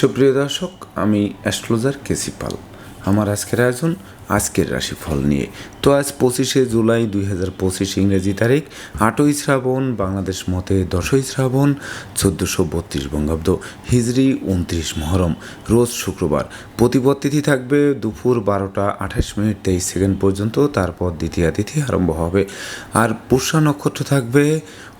সুপ্রিয় দর্শক, আমি অ্যাস্ট্রোলজার কেসি পাল। আমার আজকের আয়োজন, আজকের রাশিফল নিয়ে। তো আজ পঁচিশে জুলাই দুই হাজার পঁচিশ ইংরেজি তারিখ, আটই শ্রাবণ, বাংলাদেশ মতে দশই শ্রাবণ, চোদ্দোশো বত্রিশ বঙ্গাব্দ হিজড়ি উনত্রিশ মহরম, রোজ শুক্রবার। প্রতিপদ তিথি থাকবে দুপুর বারোটা আঠাশ মিনিট তেইশ সেকেন্ড পর্যন্ত, তারপর দ্বিতীয় তিথি আরম্ভ হবে। আর পুষ্যা নক্ষত্র থাকবে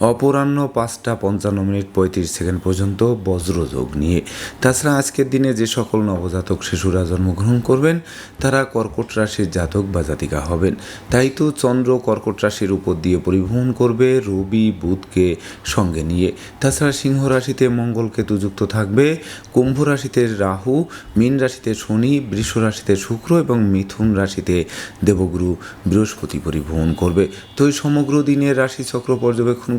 অপরাহ্ন পাঁচটা পঞ্চান্ন মিনিট পঁয়ত্রিশ সেকেন্ড পর্যন্ত বজ্রযোগ নিয়ে। তাছাড়া আজকের দিনে যে সকল নবজাতক শিশুরা জন্মগ্রহণ করবেন, তারা কর্কট রাশির জাতক বা জাতিকা হবেন। তাই তো চন্দ্র কর্কট রাশির উপর দিয়ে পরিভ্রমণ করবে রবি বুধকে সঙ্গে নিয়ে। তাছাড়া সিংহ রাশিতে মঙ্গল কেতু যুক্ত থাকবে, কুম্ভ রাশিতে রাহু, মীন রাশিতে শনি, বৃষ রাশিতে শুক্র এবং মিথুন রাশিতে দেবগুরু বৃহস্পতি পরিভ্রমণ করবে। তো এই সমগ্র দিনের রাশিচক্র পর্যবেক্ষণ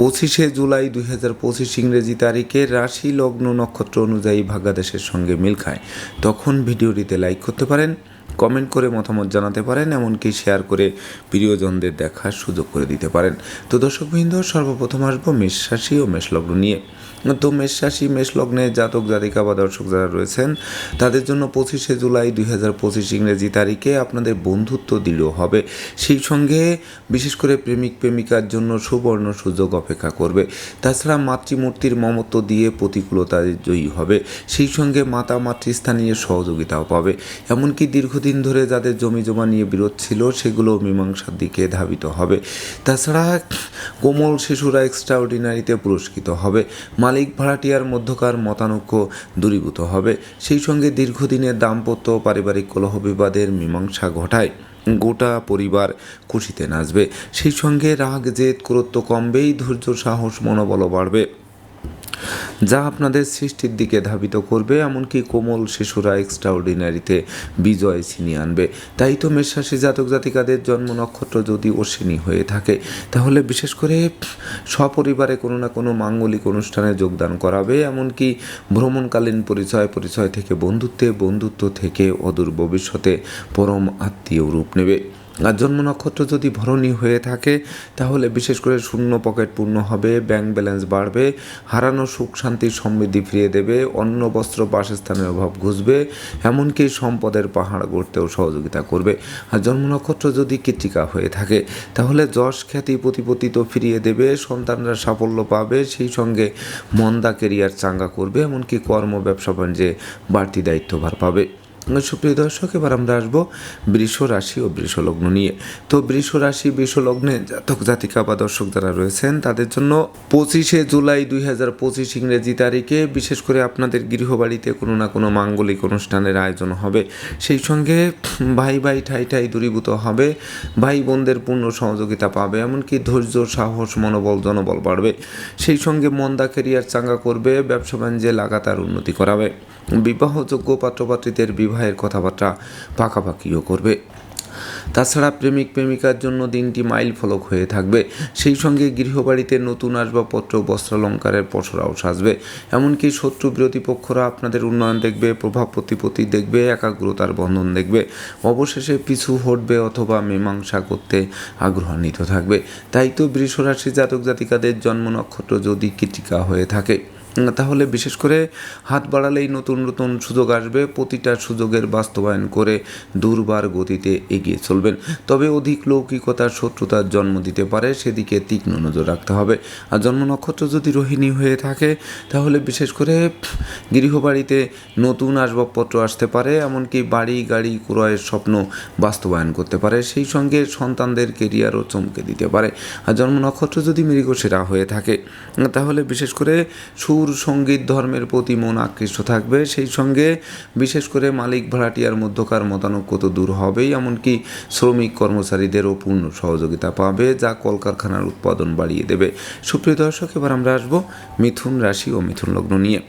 পঁচিশে জুলাই দুই হাজার পঁচিশ ইংরেজি তারিখে রাশি লগ্ন নক্ষত্র অনুযায়ী ভাগ্যাদেশের সঙ্গে মিল খায়। তখন ভিডিওটিতে লাইক করতে পারেন কমেন্ট করে মতামত জানাতে পারেন, এমনকি শেয়ার করে প্রিয়জনদের দেখার সুযোগ করে দিতে পারেন। তো দর্শকবৃন্দ সর্বপ্রথম আসব মেষ রাশি ও মেষলগ্ন নিয়ে। তো মেষ রাশি, মেষ লগ্নে জাতক জাতিকা বা দর্শক যারা রয়েছেন, তাদের জন্য পঁচিশে জুলাই দুই হাজার পঁচিশ ইংরেজি তারিখে আপনাদের বন্ধুত্ব দৃঢ় হবে। সেই সঙ্গে বিশেষ করে প্রেমিক প্রেমিকার জন্য সুবর্ণ সুযোগ অপেক্ষা করবে। তাছাড়া মাতৃমূর্তির মমত্ব দিয়ে প্রতিকূলতা জয়ী হবে। সেই সঙ্গে মাতা মাতৃস্থানীয় সহযোগিতাও পাবে। এমনকি দীর্ঘদিন ধরে যাদের জমি জমা নিয়ে বিরোধ ছিল সেগুলো মীমাংসার দিকে ধাবিত হবে। তাছাড়া কোমল শিশুরা এক্সট্রা অর্ডিনারিতে পুরস্কৃত হবে। মালিক ভাড়াটিয়ার মধ্যকার মতানৈক্য দূরীভূত হবে। সেই সঙ্গে দীর্ঘদিনের দাম্পত্য পারিবারিক কলহ বিবাদের মীমাংসা ঘটায়। গোটা পরিবার খুশিতে নাচবে। সেই সঙ্গে রাগ, জেদ ক্রোত্ব কমবেই, ধৈর্য, সাহস মনোবল বাড়বে। যা আপনাদের সৃষ্টির দিকে ধাবিত করবে, এমনকি কোমল শিশুরা এক্সট্রা অর্ডিনারিতে বিজয় ছিনিয়ে আনবে। তাই তো মেষরাশি জাতক জাতিকাদের জন্ম নক্ষত্র যদি অশ্বিনী হয়ে থাকে, তাহলে বিশেষ করে সপরিবারে কোনো না কোনো মাঙ্গলিক অনুষ্ঠানে যোগদান করাবে, এমনকি ভ্রমণকালীন পরিচয় পরিচয় থেকে বন্ধুত্বে, বন্ধুত্ব থেকে অদূর ভবিষ্যতে পরম আত্মীয় রূপ নেবে। জন্ম নক্ষত্র যদি ভরণী হয়ে থাকে, তাহলে বিশেষ করে শূন্য পকেট পূর্ণ হবে ব্যাংক ব্যালেন্স বাড়বে, হারানো সুখ শান্তির সমৃদ্ধি ফিরিয়ে দেবে, অন্ন, বস্ত্র, বাসস্থানের অভাব ঘুষবে, এমনকি সম্পদের পাহাড় গড়তেও সহযোগিতা করবে। আর জন্ম নক্ষত্র যদি কৃতিকা হয়ে থাকে, তাহলে যশ খ্যাতি প্রতিপত্তি তো ফিরিয়ে দেবে, সন্তানরা সাফল্য পাবে, সেই সঙ্গে মন্দা কেরিয়ার চাঙ্গা করবে, এমনকি কর্ম, ব্যবসা বাণিজ্যে বাড়তি দায়িত্বভার পাবে। সুপ্রিয় দর্শক, এবার আমরা আসব বৃষ রাশি ও বৃষ লগ্ন নিয়ে। তো বৃষ রাশি, বৃষ লগ্নে জাতক, জাতিকা বা দর্শক যারা রয়েছেন, তাদের জন্য পঁচিশে জুলাই দুই হাজার পঁচিশ ইংরেজি তারিখে বিশেষ করে আপনাদের গৃহবাড়িতে কোনো না কোনো মাঙ্গলিক অনুষ্ঠানের আয়োজন হবে। সেই সঙ্গে ভাই ভাই, ঠাই ঠাই দূরীভূত হবে। ভাই বোনদের পূর্ণ সহযোগিতা পাবে, এমনকি ধৈর্য, সাহস, মনোবল, জনবল বাড়বে। সেই সঙ্গে মন্দা কেরিয়ার চাঙ্গা করবে, ব্যবসা বাণিজ্যে লাগাতার উন্নতি করাবে। বিবাহযোগ্য পাত্রপাত্রীদের বিবাহের কথাবার্তা পাকাপাকিও করবে। তাছাড়া প্রেমিক প্রেমিকার জন্য দিনটি মাইল ফলক হয়ে থাকবে। সেই সঙ্গে গৃহবাড়িতে নতুন আসবাবপত্র, বস্ত্রালঙ্কারের পসরাও সাজবে। এমনকি শত্রু বিরোধী পক্ষরা আপনাদের উন্নয়ন দেখবে, প্রভাব প্রতিপত্তি দেখবে, একাগ্রতার বন্ধন দেখবে। অবশেষে পিছু হটবে অথবা মীমাংসা করতে আগ্রহান্বিত থাকবে। তাই তো বৃষরাশি জাতক জাতিকাদের জন্ম নক্ষত্র যদি কৃতিকা হয়ে থাকে। তাহলে বিশেষ করে হাত বাড়ালেই নতুন নতুন সুযোগ আসবে। প্রতিটা সুযোগের বাস্তবায়ন করে দুর্বার গতিতে এগিয়ে চলবেন। তবে অধিক লৌকিকতার শত্রুতার জন্ম দিতে পারে, সেদিকে তীক্ষ্ণ নজর রাখতে হবে। আর জন্ম নক্ষত্র যদি রোহিণী হয়ে থাকে, তাহলে বিশেষ করে গৃহবাড়িতে নতুন আসবাবপত্র আসতে পারে, এমনকি বাড়ি, গাড়ি, ক্রয়ের স্বপ্ন বাস্তবায়ন করতে পারে। সেই সঙ্গে সন্তানদের কেরিয়ারও চমকে দিতে পারে। আর জন্ম নক্ষত্র যদি মৃগশিরা হয়ে থাকে, তাহলে বিশেষ করে সু সুর সংগীত ধর্মের প্রতি মন আকৃষ্ট থাকবে। সেই সঙ্গে বিশেষ করে মালিক ভাড়াটিয়ার মধ্যকার মতানৈক্য তো দূর হবেই, এমনকি শ্রমিক কর্মচারীদেরও পূর্ণ সহযোগিতা পাবে, যা কলকারখানার উৎপাদন বাড়িয়ে দেবে। সুপ্রিয় দর্শক, এবার আমরা আসব মিথুন রাশি ও মিথুন লগ্ন নিয়ে।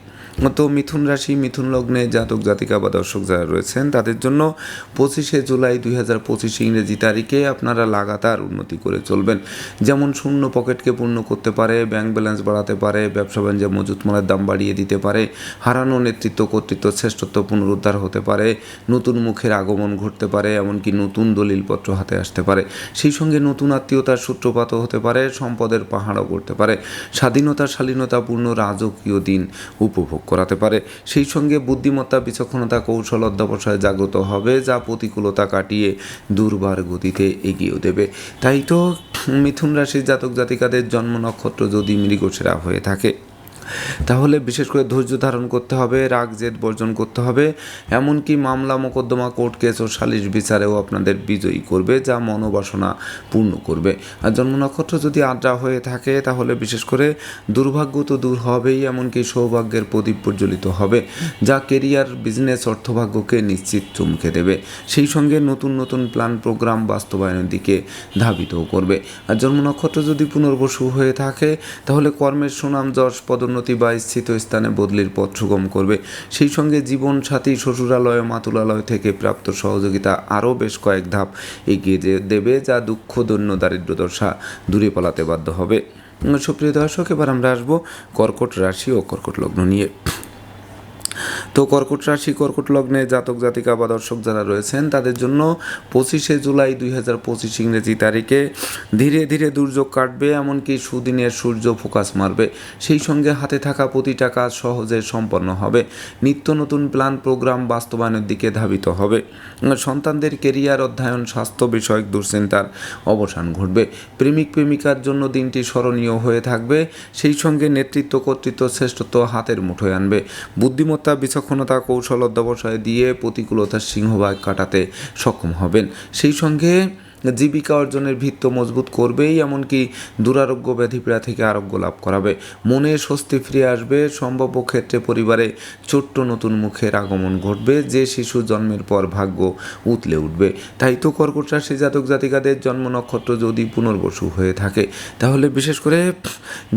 তো মিথুন রাশি, মিথুন লগ্নে জাতক, জাতিকা বা দর্শক যারা রয়েছেন, তাদের জন্য পঁচিশে জুলাই দুই হাজার পঁচিশ ইংরেজি তারিখে আপনারা লাগাতার উন্নতি করে চলবেন। যেমন শূন্য পকেটকে পূর্ণ করতে পারে, ব্যাংক ব্যালেন্স বাড়াতে পারে, ব্যবসা বাণিজ্যে মজুত মালের দাম বাড়িয়ে দিতে পারে, হারানো নেতৃত্ব, কর্তৃত্ব, শ্রেষ্ঠত্ব পুনরুদ্ধার হতে পারে, নতুন মুখের আগমন ঘটতে পারে, এমনকি নতুন দলিলপত্র হাতে আসতে পারে। সেই সঙ্গে নতুন আত্মীয়তার সূত্রপাতও হতে পারে, সম্পদের পাহাড়ও করতে পারে। স্বাধীনতা শালীনতাপূর্ণ রাজকীয় দিন উপভোগ করাতে পারে। সেই সঙ্গে বুদ্ধিমত্তা, বিচক্ষণতা, কৌশল অধ্যাবসায় জাগ্রত হবে, যা প্রতিকূলতা কাটিয়ে দুর্বার গতিতে এগিয়েও দেবে। তাই তো মিথুন রাশির জাতক জাতিকাদের জন্ম নক্ষত্র যদি মৃগসেরা হয়ে থাকে। তাহলে বিশেষ করে ধৈর্য ধারণ করতে হবে, রাগ, জেদ বর্জন করতে হবে। এমনকি মামলা মোকদ্দমা কোর্ট কেস ও সালিশ বিচারেও আপনাদের বিজয়ী করবে, যা মনোবাসনা পূর্ণ করবে। আর জন্ম নক্ষত্র যদি আদ্রা হয়ে থাকে, তাহলে বিশেষ করে দুর্ভাগ্য তো দূর হবেই, এমনকি সৌভাগ্যের প্রদীপ প্রজ্বলিত হবে, যা কেরিয়ার, বিজনেস, অর্থভাগ্যকে নিশ্চিত চমকে দেবে। সেই সঙ্গে নতুন নতুন প্ল্যান, প্রোগ্রাম বাস্তবায়নের দিকে ধাবিতও করবে। আর জন্ম নক্ষত্র যদি পুনর্বসু হয়ে থাকে, তাহলে কর্মের সুনাম, যশ, পদোন্নতি বা স্থিত স্থানে বদলির পথ সুগম করবে। সেই সঙ্গে জীবন সাথী শ্বশুরালয়, মাতুলালয় থেকে প্রাপ্ত সহযোগিতা আরও বেশ কয়েক ধাপ এগিয়ে দেবে যা দুঃখ, দৈন্য দারিদ্র দশা দূরে পালাতে বাধ্য হবে। সুপ্রিয় দর্শক, এবার আমরা আসব কর্কট রাশি ও কর্কট লগ্ন নিয়ে। তো কর্কট রাশি, কর্কট লগ্নে জাতক, জাতিকা বা দর্শক যারা রয়েছেন, তাদের জন্য পঁচিশে জুলাই দুই হাজার পঁচিশ ইংরেজি তারিখে ধীরে ধীরে দুর্যোগ কাটবে, এমনকি সুদিনের সূর্য ফোকাস মারবে। সেই সঙ্গে হাতে থাকা প্রতিটা কাজ সহজে সম্পন্ন হবে। নিত্য নতুন প্ল্যান, প্রোগ্রাম বাস্তবায়নের দিকে ধাবিত হবে। সন্তানদের কেরিয়ার, অধ্যয়ন, স্বাস্থ্য বিষয়ক দুশ্চিন্তার অবসান ঘটবে। প্রেমিক, প্রেমিকার জন্য দিনটি স্মরণীয় হয়ে থাকবে। সেই সঙ্গে নেতৃত্ব, কর্তৃত্ব শ্রেষ্ঠত্ব হাতের মুঠোয় আনবে। বুদ্ধিমত্তা বিচক্ষণতা কৌশল অধ্যবসায় দিয়ে প্রতিকূলতার সিংহভাগ কাটাতে সক্ষম হবেন। সেই সঙ্গে জীবিকা অর্জনের ভিত্ত মজবুত করবেই, এমনকি দুরারোগ্য ব্যাধিপীড়া থেকে আরোগ্য লাভ করাবে। মনে স্বস্তি ফিরে আসবে, সম্ভাব্য ক্ষেত্রে পরিবারে ছোট্ট নতুন মুখের আগমন ঘটবে, যে শিশু জন্মের পর ভাগ্য উতলে উঠবে। তাই তো কর্কট রাশি জাতক জাতিকাদের জন্ম নক্ষত্র যদি পুনর্বসু হয়ে থাকে, তাহলে বিশেষ করে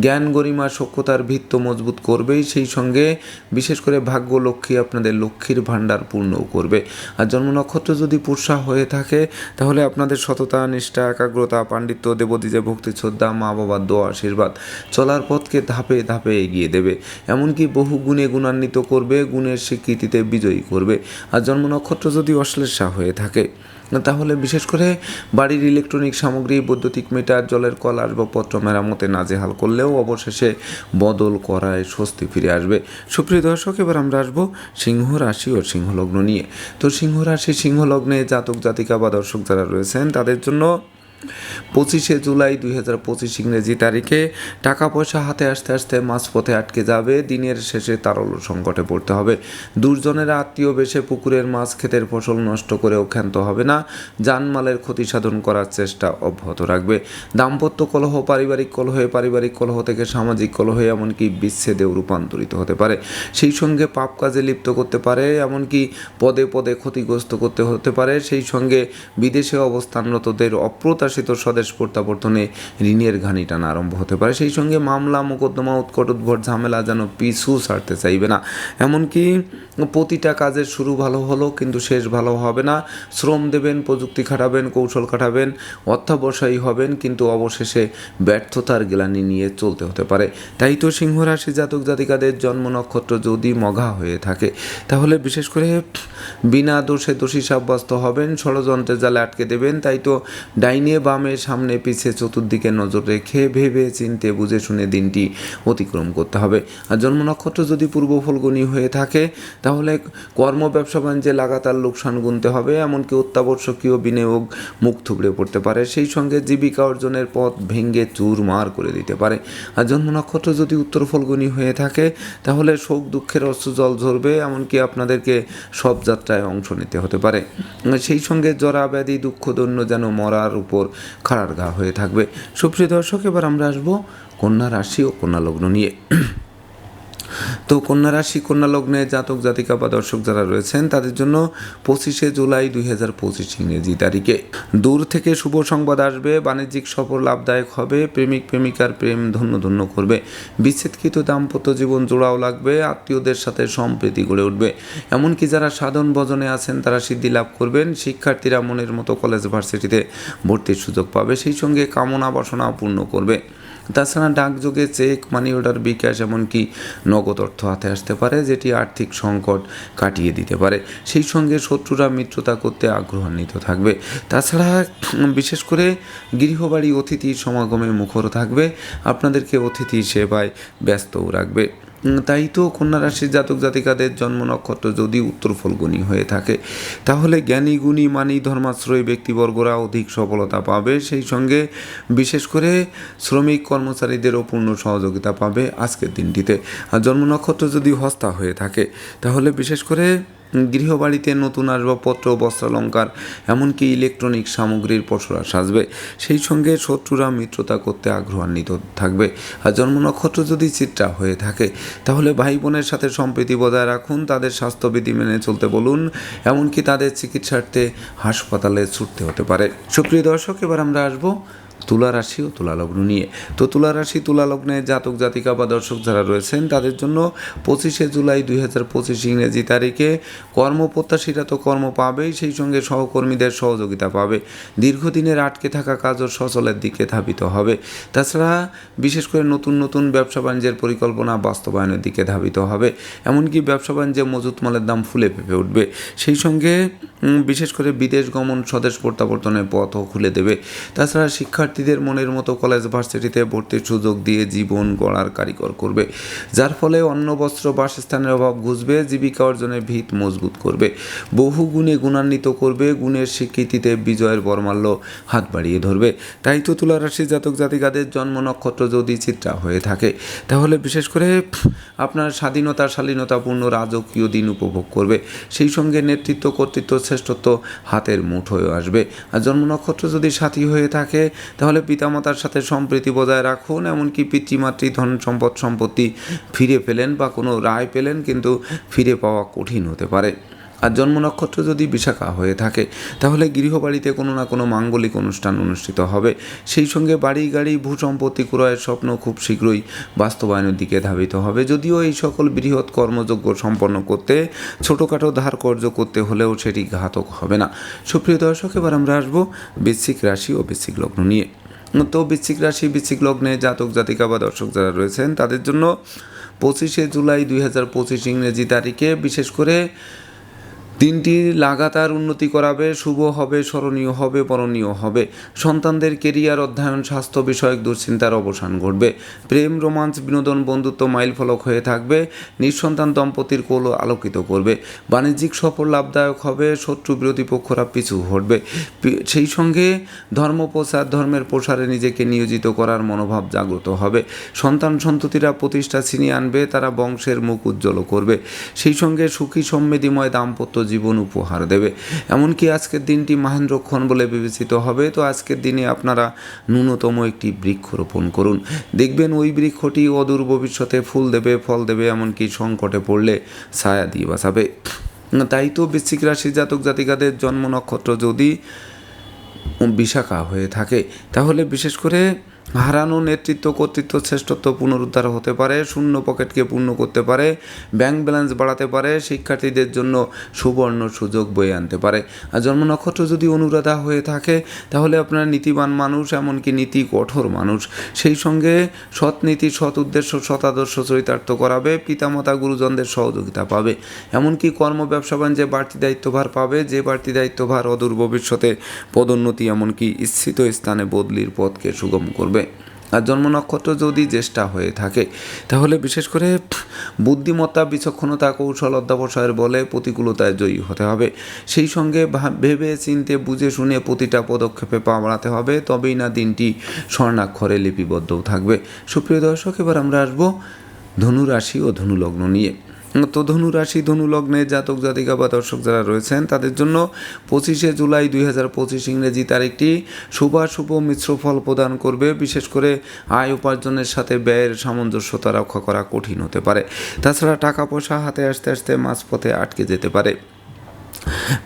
জ্ঞান গরিমা সক্ষতার ভিত্ত মজবুত করবেই, সেই সঙ্গে বিশেষ করে ভাগ্য লক্ষ্মী আপনাদের লক্ষ্মীর ভাণ্ডার পূর্ণও করবে। আর জন্ম নক্ষত্র যদি পুষা হয়ে থাকে, তাহলে আপনাদের সততা, নিষ্ঠা, একাগ্রতা, পাণ্ডিত্য দেবদীজে ভক্তি, শ্রদ্ধা, মা বাবার দোয়া, আশীর্বাদ চলার পথকে ধাপে ধাপে এগিয়ে দেবে। এমনকি বহু গুণে গুণান্বিত করবে, গুণের স্বীকৃতিতে বিজয়ী করবে। আর জন্ম নক্ষত্র যদি অশ্লেষা হয়ে থাকে তাহলে বিশেষ করে বাড়ির ইলেকট্রনিক সামগ্রী, বৈদ্যুতিক মিটার জলের কল, আসবাবপত্র মেরামতে নাজেহাল করলেও অবশেষে বদল করায় স্বস্তি ফিরে আসবে। সুপ্রিয় দর্শক, এবার আমরা আসব সিংহ রাশি ও সিংহলগ্ন নিয়ে। তো সিংহ রাশি সিংহলগ্নে জাতক জাতিকা বা দর্শক যারা রয়েছেন, তাদের জন্য পঁচিশে জুলাই দুই হাজার পঁচিশ ইংরেজি তারিখে টাকা পয়সা হাতে আসতে আসতে মাঝপথে আটকে যাবে। দিনের শেষে তারল সংকটে পড়তে হবে। দুর্জনেরা আত্মীয় বেশে পুকুরের মাছ ক্ষেতের ফসল নষ্ট করেও ক্ষান্ত হবে না। জানমালের ক্ষতি সাধন করার চেষ্টা অব্যাহত রাখবে। দাম্পত্য কলহ পারিবারিক কলহে পারিবারিক কলহ থেকে সামাজিক কলহে এমনকি বিচ্ছেদেও রূপান্তরিত হতে পারে। সেই সঙ্গে পাপ কাজে লিপ্ত করতে পারে, এমনকি পদে পদে ক্ষতিগ্রস্ত করতে হতে পারে। সেই সঙ্গে বিদেশে অবস্থানরতদের অপ্রত্যাশিত স্বদেশ প্রত্যাবর্তনে ঋণের ঘানি টানা আরম্ভ হতে পারে। সেই সঙ্গে মামলা, মোকদ্দমা, উৎকট উদ্ভট, ঝামেলা যেন পিছু ছাড়তে চাইবে না। এমনকি প্রতিটা কাজের শুরু ভালো হলো, কিন্তু শেষ ভালো হবে না। শ্রম দেবেন, প্রযুক্তি খাটাবেন, কৌশল খাটাবেন অধ্যাবসায়ী হবেন, কিন্তু অবশেষে ব্যর্থতার গ্লানি নিয়ে চলতে হতে পারে। তাই তো সিংহ রাশি জাতক জাতিকাদের জন্ম নক্ষত্র যদি মঘা হয়ে থাকে, তাহলে বিশেষ করে বিনা দোষে দোষী সাব্যস্ত হবেন, ষড়যন্ত্রের জালে আটকে দেবেন। তাই তো ডাইনে বামে সামনে পিছে চতুর্দিকে নজর রেখে ভেবে চিনতে বুঝে শুনে দিনটি অতিক্রম করতে হবে। আর জন্ম নক্ষত্র যদি পূর্ব ফলগুনি হয়ে থাকে, তাহলে কর্ম, ব্যবসা, বাণিজ্যে লাগাতার লোকসান গুনতে হবে, এমনকি অত্যাবশ্যকীয় বিনিয়োগ মুখ থুবড়ে পড়তে পারে। সেই সঙ্গে জীবিকা অর্জনের পথ ভেঙ্গে চুরমার করে দিতে পারে। আর জন্ম নক্ষত্র যদি উত্তর ফলগুনি হয়ে থাকে, তাহলে শোক, দুঃখের অস্ত্র জল ঝরবে, এমনকি আপনাদেরকে সব যাত্রায় অংশ নিতে হতে পারে। সেই সঙ্গে জরা, ব্যাধি, দুঃখ, দৈন্য যেন মরার উপর খাড়ার গা হয়ে থাকবে। সুপ্রিয় দর্শক, এবার আমরা আসব কন্যা রাশি ও কন্যা লগ্ন নিয়ে। তো কন্যা রাশি, কন্যা লগ্নে জাতক, জাতিকা বা দর্শক যারা রয়েছেন, তাদের জন্য পঁচিশে জুলাই দুই হাজার পঁচিশ ইংরেজি তারিখে। দূর থেকে শুভ সংবাদ আসবে, বাণিজ্যিক সফর লাভদায়ক হবে, প্রেমিক, প্রেমিকার প্রেম ধন্য ধন্য করবে। বিচ্ছেদকৃত দাম্পত্য জীবন জোড়াও লাগবে, আত্মীয়দের সাথে সম্প্রীতি গড়ে উঠবে। এমনকি যারা সাধন ভজনে আছেন, তারা সিদ্ধি লাভ করবেন। শিক্ষার্থীরা মনের মতো কলেজ ভার্সিটিতে ভর্তির সুযোগ পাবে, সেই সঙ্গে কামনা বাসনা পূর্ণ করবে। তাছাড়া ডাকযোগে চেক মানি অর্ডার, বিকাশ এমনকি নগদ অর্থ হাতে আসতে পারে, যেটি আর্থিক সংকট কাটিয়ে দিতে পারে। সেই সঙ্গে শত্রুরা মিত্রতা করতে আগ্রহান্বিত থাকবে। তাছাড়া, বিশেষ করে গৃহবাড়ি অতিথি সমাগমে মুখর থাকবে। আপনাদেরকে অতিথি সেবায় ব্যস্তও রাখবে। তাই তো কন্যা রাশির জাতক জাতিকাদের জন্ম নক্ষত্র যদি উত্তর ফলগুনি হয়ে থাকে, তাহলে জ্ঞানী, গুণী, মানি, ধর্মাশ্রয়ী ব্যক্তিবর্গরা অধিক সফলতা পাবে। সেই সঙ্গে বিশেষ করে শ্রমিক কর্মচারীদেরও পূর্ণ সহযোগিতা পাবে আজকের দিনটিতে। আর জন্ম নক্ষত্র যদি হস্তা হয়ে থাকে, তাহলে বিশেষ করে গৃহবাড়িতে নতুন আসবাবপত্র, বস্ত্রালঙ্কার, এমনকি ইলেকট্রনিক সামগ্রীর পসরা সাজবে। সেই সঙ্গে শত্রুরা মিত্রতা করতে আগ্রহান্বিত থাকবে। আর জন্ম নক্ষত্র যদি চিত্রা হয়ে থাকে, তাহলে ভাই বোনের সাথে সম্প্রীতি বজায় রাখুন, তাদের স্বাস্থ্যবিধি মেনে চলতে বলুন, এমনকি তাদের চিকিৎসার্থে হাসপাতালে ছুটতে হতে পারে। সুপ্রিয় দর্শক, এবার আমরা আসব তুলা রাশি ও তুলা লগ্ন নিয়ে। তো তুলা রাশি, তুলা লগ্নে জাতক, জাতিকা বা দর্শক যারা রয়েছেন, তাদের জন্য পঁচিশে জুলাই দুই হাজার পঁচিশ ইংরেজি তারিখে কর্মপ্রত্যাশীরা তো কর্ম পাবেই, সেই সঙ্গে সহকর্মীদের সহযোগিতা পাবে। দীর্ঘদিনের আটকে থাকা কাজও সচলের দিকে ধাবিত হবে। তাছাড়া বিশেষ করে নতুন নতুন ব্যবসা বাণিজ্যের পরিকল্পনা বাস্তবায়নের দিকে ধাবিত হবে। এমনকি ব্যবসা বাণিজ্যে মজুত মালের দাম ফুলে ফেপে উঠবে। সেই সঙ্গে বিশেষ করে বিদেশ গমন স্বদেশ প্রত্যাবর্তনের পথও খুলে দেবে। তাছাড়া শিক্ষার্থীদের মনের মতো কলেজ ভার্সিটিতে ভর্তির সুযোগ দিয়ে জীবন গড়ার কারিগর করবে, যার ফলে অন্ন, বস্ত্র, বাসস্থানের অভাব ঘুষবে, জীবিকা অর্জনের ভিত মজবুত করবে। বহু গুণে গুণান্বিত করবে, গুণের স্বীকৃতিতে বিজয়ের বর্মাল্য হাত বাড়িয়ে ধরবে। তাই তো তুলা রাশি জাতক জাতিকাদের জন্ম নক্ষত্র যদি চিত্রা হয়ে থাকে, তাহলে বিশেষ করে আপনার স্বাধীনতা, শালীনতাপূর্ণ রাজকীয় দিন উপভোগ করবে। সেই সঙ্গে নেতৃত্ব, কর্তৃত্ব, শ্রেষ্ঠত্ব হাতের মুঠোয় আসবে। আর জন্ম নক্ষত্র যদি সাথী হয়ে থাকে তাহলে পিতামাতার সাথে সম্প্রীতি বজায় রাখুন, এমনকি পিতৃমাতৃ ধন সম্পদ সম্পত্তি ফিরে পেলেন বা কোনো রায় পেলেন, কিন্তু ফিরে পাওয়া কঠিন হতে পারে। আর জন্ম নক্ষত্র যদি বিশাখা হয়ে থাকে, তাহলে গৃহবাড়িতে কোনো না কোনো মাঙ্গলিক অনুষ্ঠান অনুষ্ঠিত হবে। সেই সঙ্গে বাড়ি, গাড়ি ভূসম্পত্তি ক্রয়ের স্বপ্ন খুব শীঘ্রই বাস্তবায়নের দিকে ধাবিত হবে। যদিও এই সকল বৃহৎ কর্মযোগ্য সম্পন্ন করতে, ছোটোখাটো ধার কর্য করতে হলেও সেটি ঘাতক হবে না। সুপ্রিয় দর্শক, এবার আমরা আসব বৃশ্চিক রাশি ও বৃশ্চিক লগ্ন নিয়ে। তো বৃশ্চিক রাশি, বৃশ্চিক লগ্নে জাতক, জাতিকা বা দর্শক যারা রয়েছেন, তাদের জন্য পঁচিশে জুলাই দুই হাজার পঁচিশ ইংরেজি তারিখে বিশেষ করে দিনটি লাগাতার উন্নতি করাবে, শুভ হবে, স্মরণীয় হবে, বরণীয় হবে। সন্তানদের কেরিয়ার, অধ্যয়ন, স্বাস্থ্য বিষয়ক দুশ্চিন্তার অবসান ঘটবে। প্রেম, রোমান্স, বিনোদন, বন্ধুত্ব মাইলফলক হয়ে থাকবে। নিঃসন্তান দম্পতির কোল আলোকিত করবে। বাণিজ্যিক সফল লাভদায়ক হবে, শত্রু বিরোধী পক্ষরা পিছু হটবে। সেই সঙ্গে ধর্ম প্রচার, ধর্মের প্রসারে নিজেকে নিয়োজিত করার মনোভাব জাগ্রত হবে। সন্তান সন্ততিরা প্রতিষ্ঠা ছিনিয়ে আনবে, তারা বংশের মুখ উজ্জ্বল করবে। সেই সঙ্গে সুখী, সমৃদ্ধিময় দাম্পত্য জীবন উপহার দেবে। এমনকি আজকের দিনটি মহেন্দ্রক্ষণ বলে বিবেচিত হবে। তো আজকের দিনে আপনারা ন্যূনতম একটি বৃক্ষ রোপণ করুন। দেখবেন ওই বৃক্ষটি অদূর ভবিষ্যতে ফুল দেবে, ফল দেবে, এমনকি সংকটে পড়লে ছায়া দিয়ে বাঁচাবে। তাই তো বৃশ্চিক রাশি জাতক জাতিকাদের জন্ম নক্ষত্র যদি বিশাখা হয়ে থাকে, তাহলে বিশেষ করে হারানো নেতৃত্ব কর্তৃত্ব শ্রেষ্ঠত্ব পুনরুদ্ধার হতে পারে, শূন্য পকেটকে পূর্ণ করতে পারে, ব্যাংক ব্যালেন্স বাড়াতে পারে, শিক্ষার্থীদের জন্য সুবর্ণ সুযোগ বয়ে আনতে পারে। আর জন্ম নক্ষত্র যদি অনুরাধা হয়ে থাকে, তাহলে আপনার নীতিবান মানুষ, এমনকি নীতি কঠোর মানুষ। সেই সঙ্গে সৎ নীতি, সৎ উদ্দেশ্য, সৎ আদর্শ চরিতার্থ করাবে, পিতামাতা, গুরুজনদের সহযোগিতা পাবে। এমনকি কর্ম, ব্যবসা, বাণিজ্যে বাড়তি দায়িত্বভার পাবে, যে বাড়তি দায়িত্বভার অদূর ভবিষ্যতে পদোন্নতি, এমনকি ইচ্ছিত স্থানে বদলির পথকে সুগম করবে। আর জন্ম নক্ষত্র যদি জ্যেষ্ঠা হয়ে থাকে, তাহলে বিশেষ করে বুদ্ধিমত্তা, বিচক্ষণতা, কৌশল অধ্যাবসায়ের বলে প্রতিকূলতায় জয়ী হতে হবে। সেই সঙ্গে ভেবে চিনতে, বুঝে শুনে প্রতিটা পদক্ষেপে পা বাড়াতে হবে। তবেই না দিনটি স্বর্ণাক্ষরে লিপিবদ্ধও থাকবে। সুপ্রিয় দর্শক, এবার আমরা আসব ধনু রাশি ও ধনুলগ্ন নিয়ে। তো ধনু রাশি, ধনু লগ্নে জাতক, জাতিকা বা দর্শক যারা রয়েছেন, তাদের জন্য পঁচিশে জুলাই দুই হাজার পঁচিশ ইংরেজি তারিখটি শুভাশুভ মিশ্র ফল প্রদান করবে। বিশেষ করে আয় উপার্জনের সাথে ব্যয়ের সামঞ্জস্যতা রক্ষা করা কঠিন হতে পারে। তাছাড়া টাকা পয়সা হাতে আসতে আসতে মাঝপথে আটকে যেতে পারে।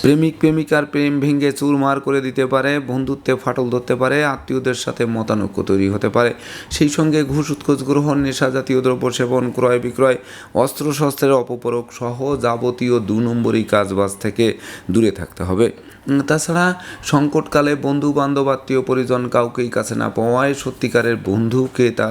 প্রেমিক, প্রেমিকার প্রেম ভেঙে চুরমার করে দিতে পারে, বন্ধুত্বে ফাটল ধরতে পারে, আত্মীয়দের সাথে মতানৈক্য তৈরি হতে পারে। সেই সঙ্গে ঘুষ, উৎকোচ, গ্রহণ, নেশা জাতীয় দ্রব্য সেবন, ক্রয় বিক্রয়, অস্ত্রশস্ত্রের অপপরক সহ যাবতীয় দু নম্বরই কাজবাজ থেকে দূরে থাকতে হবে। তাছাড়া সংকটকালে বন্ধু বান্ধব আত্মীয় পরিজন কাউকেই কাছে না পাওয়ায় সত্যিকারের বন্ধুকে তা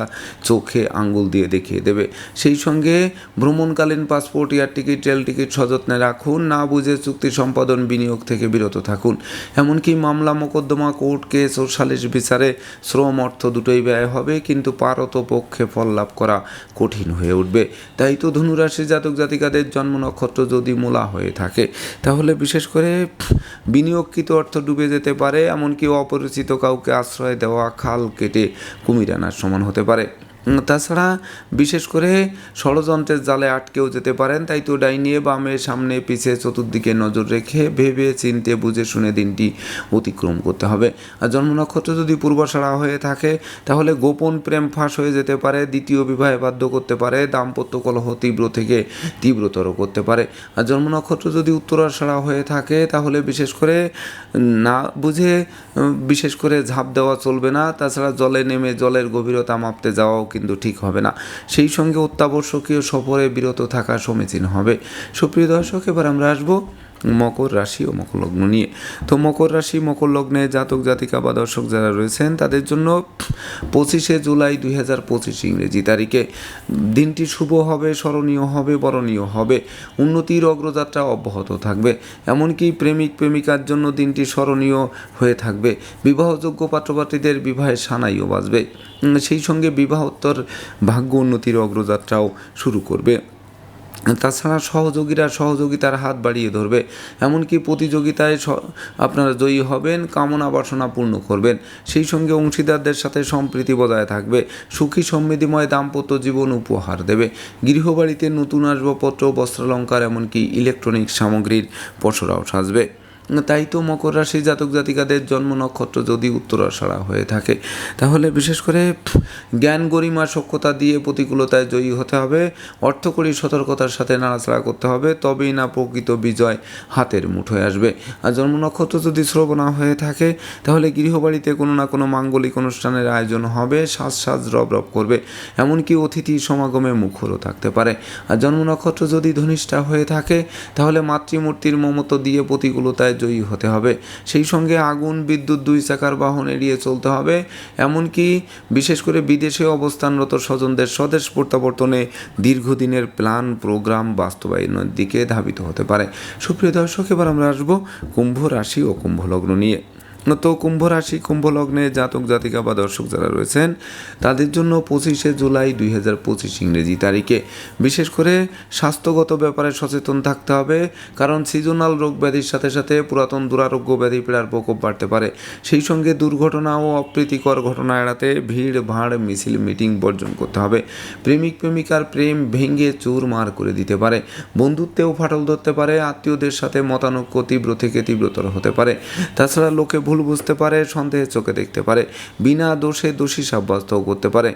চোখে আঙ্গুল দিয়ে দেখিয়ে দেবে। সেই সঙ্গে ভ্রমণকালীন passport, air ticket, rail ticket সযত্নে রাখুন, না বুঝে চুক্তি সম্পাদন বিনিয়োগ থেকে বিরত থাকুন। এমনকি মামলা, মোকদ্দমা, কোর্ট কেস ও সালিশ বিচারে শ্রম অর্থ দুটোই ব্যয় হবে, কিন্তু পারত পক্ষে ফল লাভ করা কঠিন হয়ে উঠবে। তাই তো ধনুরাশি জাতক জাতিকাদের জন্ম নক্ষত্র যদি মূলা হয়ে থাকে, তাহলে বিশেষ করে বিনিয়োগকৃত অর্থ ডুবে যেতে পারে, এমনকি অপরিচিত কাউকে আশ্রয় দেওয়া খাল কেটে কুমির আনার সমান হতে পারে। তাছাড়া বিশেষ করে ষড়যন্ত্রের জালে আটকেও যেতে পারেন, তাই তো ডাইনিয়ে বামে সামনে পিছে চতুর্দিকে নজর রেখে ভেবে চিনতে বুঝে শুনে দিনটি অতিক্রম করতে হবে। আর জন্ম নক্ষত্র যদি পূর্বাশাড়া হয়ে থাকে, তাহলে গোপন প্রেম ফাঁস হয়ে যেতে পারে, দ্বিতীয় বিবাহে বাধ্য করতে পারে, দাম্পত্য কলহ তীব্র থেকে তীব্রতর করতে পারে। আর জন্ম নক্ষত্র যদি উত্তরাষাড়া হয়ে থাকে, তাহলে বিশেষ করে না বুঝে বিশেষ করে ঝাঁপ দেওয়া চলবে না। তাছাড়া জলে নেমে জলের গভীরতা মাপতে যাওয়াও কিন্তু ঠিক হবে না। সেই সঙ্গে অত্যাবশ্যকীয় সফরে বিরত থাকা সমীচীন হবে। সুপ্রিয় দর্শক, এবার আমরা আসব মকর রাশি ও মকর লগ্ন নিয়ে। তো মকর রাশি, মকর লগ্নে জাতক, জাতিকা বা দর্শক যারা রয়েছেন, তাদের জন্য পঁচিশে জুলাই দুই হাজার পঁচিশ ইংরেজি তারিখে। দিনটি শুভ হবে, স্মরণীয় হবে, বরণীয় হবে। উন্নতির অগ্রযাত্রা অব্যাহত থাকবে। এমনকি প্রেমিক, প্রেমিকার জন্য দিনটি স্মরণীয় হয়ে থাকবে। বিবাহযোগ্য পাত্রপাত্রীদের বিবাহের সানাইও বাজবে। সেই সঙ্গে বিবাহোত্তর ভাগ্য উন্নতির অগ্রযাত্রাও শুরু করবে। তাছাড়া সহযোগীরা সহযোগিতার হাত বাড়িয়ে ধরবে। এমনকি প্রতিযোগিতায় আপনারা জয়ী হবেন, কামনা বাসনা পূর্ণ করবেন। সেই সঙ্গে অংশীদারদের সাথে সম্প্রীতি বজায় থাকবে। সুখী সমৃদ্ধিময় দাম্পত্য জীবন উপহার দেবে। গৃহবাড়িতে নতুন আসবাবপত্র, বস্ত্রালঙ্কার, এমনকি ইলেকট্রনিক সামগ্রীর পসরাও সাজবে। তাই তো মকর রাশি জাতক জাতিকাদের জন্ম নক্ষত্র যদি উত্তরাষাড়া হয়ে থাকে। তাহলে বিশেষ করে জ্ঞান গরিমা সক্ষতা দিয়ে প্রতিকূলতায় জয়ী হতে হবে অর্থকরী সতর্কতার সাথে নাড়াচাড়া করতে হবে, তবেই না প্রকৃত বিজয় হাতের মুঠোয় আসবে। আর জন্ম নক্ষত্র যদি শ্রবণা হয়ে থাকে, তাহলে গৃহবাড়িতে কোনো না কোনো মাঙ্গলিক অনুষ্ঠানের আয়োজন হবে, সাজ সাজ রব রব করবে, এমনকি অতিথি সমাগমে মুখরও থাকতে পারে। আর জন্ম নক্ষত্র যদি ধনিষ্ঠা হয়ে থাকে, তাহলে মাতৃমূর্তির মমত দিয়ে প্রতিকূলতায় জয়ী হতে হবে। সেই সঙ্গে আগুন, বিদ্যুৎ দুই চাকার বাহন এড়িয়ে চলতে হবে। এমনকি বিশেষ করে বিদেশে অবস্থানরত স্বজনদের স্বদেশ প্রত্যাবর্তনে দীর্ঘদিনের প্ল্যান, প্রোগ্রাম বাস্তবায়নের দিকে ধাবিত হতে পারে। সুপ্রিয় দর্শক, এবার আমরা আসব কুম্ভ রাশি ও কুম্ভ লগ্ন নিয়ে। তো কুম্ভ রাশি, কুম্ভ লগ্নে জাতক, জাতিকা বা দর্শক যারা রয়েছেন, তাদের জন্য পঁচিশে জুলাই দুই হাজার পঁচিশ ইংরেজি তারিখে। বিশেষ করে স্বাস্থ্যগত ব্যাপারে সচেতন থাকতে হবে, কারণ সিজনাল রোগ ব্যাধির সাথে সাথে পুরাতন দুরারোগ্য ব্যাধি পীড়ার প্রকোপ বাড়তে পারে। সেই সঙ্গে দুর্ঘটনা ও অপ্রীতিকর ঘটনা এড়াতে ভিড়, ভাড়, মিছিল, মিটিং বর্জন করতে হবে। প্রেমিক, প্রেমিকার প্রেম ভেঙে চুর মার করে দিতে পারে। বন্ধুত্বেও ফাটল ধরতে পারে, আত্মীয়দের সাথে মতানৈক্য তীব্র থেকে তীব্রতর হতে পারে। তাছাড়া লোকে ভুল বুঝতে পারে সন্দেহের চোখে দেখতে পারে, বিনা দোষে দোষী সাব্যস্ত করতে পারে।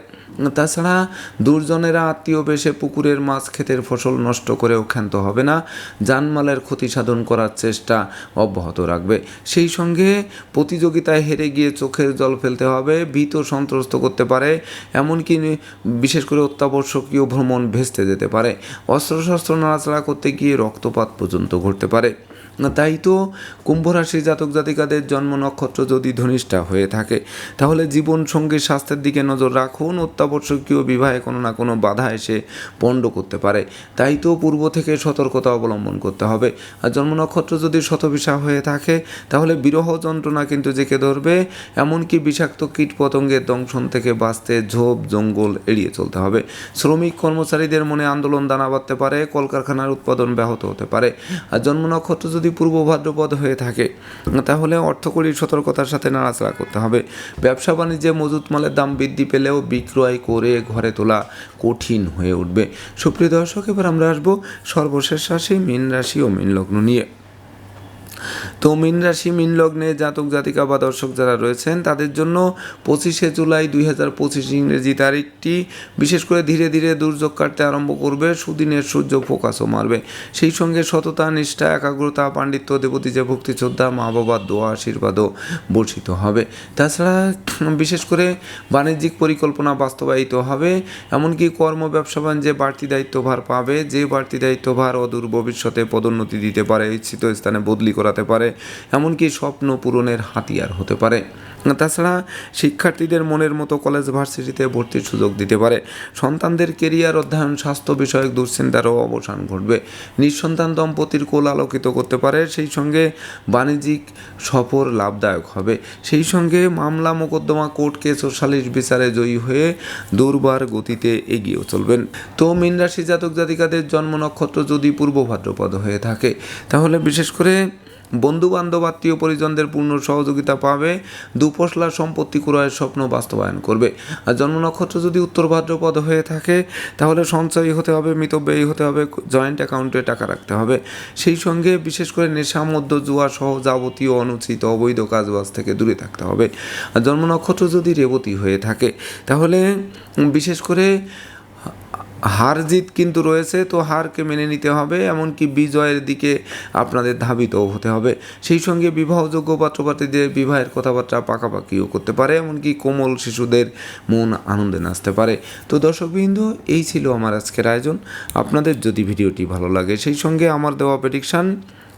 তাছাড়া দুর্জনেরা আত্মীয় বেশে পুকুরের মাছ ক্ষেতের ফসল নষ্ট করেও ক্ষান্ত হবে না, জানমালের ক্ষতি সাধন করার চেষ্টা অব্যাহত রাখবে। সেই সঙ্গে প্রতিযোগিতায় হেরে গিয়ে চোখের জল ফেলতে হবে, ভীত সন্ত্রস্ত করতে পারে, এমনকি বিশেষ করে অত্যাবশ্যকীয় ভ্রমণ ভেস্তে যেতে পারে। অস্ত্রশস্ত্র নাড়াচাড়া করতে গিয়ে রক্তপাত পর্যন্ত ঘটতে পারে। তাই তো কুম্ভ রাশি জাতক জাতিকাদের জন্ম নক্ষত্র যদি ধনিষ্ঠা হয়ে থাকে, তাহলে জীবন সঙ্গী স্বাস্থ্যের দিকে নজর রাখুন, অত্যাবশ্যকীয় বিবাহে কোনো না কোনো বাধা এসে পণ্ড করতে পারে। তাই তো পূর্ব থেকে সতর্কতা অবলম্বন করতে হবে। আর জন্ম নক্ষত্র যদি শতবিশা হয়ে থাকে, তাহলে বিরহ যন্ত্রণা কিন্তু জেঁকে ধরবে। এমনকি বিষাক্ত কীট পতঙ্গের দংশন থেকে বাঁচতে ঝোপ, জঙ্গল এড়িয়ে চলতে হবে। শ্রমিক কর্মচারীদের মনে আন্দোলন দানা বাঁধতে পারে, কলকারখানার উৎপাদন ব্যাহত হতে পারে। আর জন্ম নক্ষত্র যদি যদি পূর্ব ভাদ্রপদ হয়ে থাকে, তাহলে অর্থকরী সতর্কতার সাথে নাড়াচাড়া করতে হবে। ব্যবসা বাণিজ্যে মজুত মালের দাম বৃদ্ধি পেলেও বিক্রয় করে ঘরে তোলা কঠিন হয়ে উঠবে। সুপ্রিয় দর্শক, এবার আমরা আসব সর্বশেষ রাশি, মীন রাশি ও মীন লগ্ন নিয়ে। তো মীন রাশি, মীন লগ্নে জাতক, জাতিকা বা দর্শক যারা রয়েছেন, তাদের জন্য পঁচিশে জুলাই দুই হাজার পঁচিশ ইংরেজি তারিখটি বিশেষ করে ধীরে ধীরে দুর্যোগ কাটতে আরম্ভ করবে, সুদিনের সূর্য ফোকাসও মারবে। সেই সঙ্গে সততা, নিষ্ঠা, একাগ্রতা, পাণ্ডিত্য দেবতী যে ভক্তি, শ্রদ্ধা, মা বাবার দোয়া, আশীর্বাদও বর্ষিত হবে। তাছাড়া বিশেষ করে বাণিজ্যিক পরিকল্পনা বাস্তবায়িত হবে, এমনকি কর্ম, ব্যবসা, বাণিজ্যে বাড়তি দায়িত্বভার পাবে। যে বাড়তি দায়িত্বভার অদূর ভবিষ্যতে পদোন্নতি দিতে পারে, ইচ্ছিত স্থানে বদলি করাতে পারে, এমনকি স্বপ্ন পূরণের হাতিয়ার হতে পারে। তাছাড়া শিক্ষার্থীদের মনের মতো কলেজ ভার্সিটিতে ভর্তির সুযোগ দিতে পারে। সন্তানদের কেরিয়ার, অধ্যয়ন, স্বাস্থ্য বিষয়ক দুশ্চিন্তারও অবসান ঘটবে। নিঃসন্তান দম্পতির কোল আলোকিত করতে পারে, সেই সঙ্গে বাণিজ্যিক সফর লাভদায়ক হবে। সেই সঙ্গে মামলা মোকদ্দমা কোর্ট কেস ও সালিশ বিচারে জয়ী হয়ে দুর্বার গতিতে এগিয়েও চলবেন। তো মীন রাশি জাতক জাতিকাদের জন্ম নক্ষত্র যদি পূর্ব ভাদ্রপদ হয়ে থাকে, তাহলে বিশেষ করে বন্ধু বান্ধব আত্মীয় পরিজনদের পূর্ণ সহযোগিতা পাবে, দুপশলা সম্পত্তি ক্রয়ের স্বপ্ন বাস্তবায়ন করবে। আর জন্ম নক্ষত্র যদি উত্তর ভাদ্রপদ হয়ে থাকে, তাহলে সঞ্চয়ী হতে হবে, মিতব্যয়ী হতে হবে জয়েন্ট অ্যাকাউন্টে টাকা রাখতে হবে। সেই সঙ্গে বিশেষ করে নেশা মধ্য জুয়া সহ যাবতীয় অনুচিত অবৈধ কাজবাজ থেকে দূরে থাকতে হবে। আর জন্ম নক্ষত্র যদি রেবতী হয়ে থাকে, তাহলে বিশেষ করে হার জিত কিন্তু রয়েছে, তো হারকে মেনে নিতে হবে, এমনকি বিজয়ের দিকে আপনাদের ধাবিত হতে হবে। সেই সঙ্গে বিবাহযোগ্য পাত্রপাত্রীদের বিবাহের কথাবার্তা পাকাপাকিও করতে পারে, এমনকি কোমল শিশুদের মন আনন্দে নাচতে পারে। তো দর্শকবৃন্দ, এই ছিল আমার আজকের আয়োজন। আপনাদের যদি ভিডিওটি ভালো লাগে, সেই সঙ্গে আমার দেওয়া প্রেডিকশান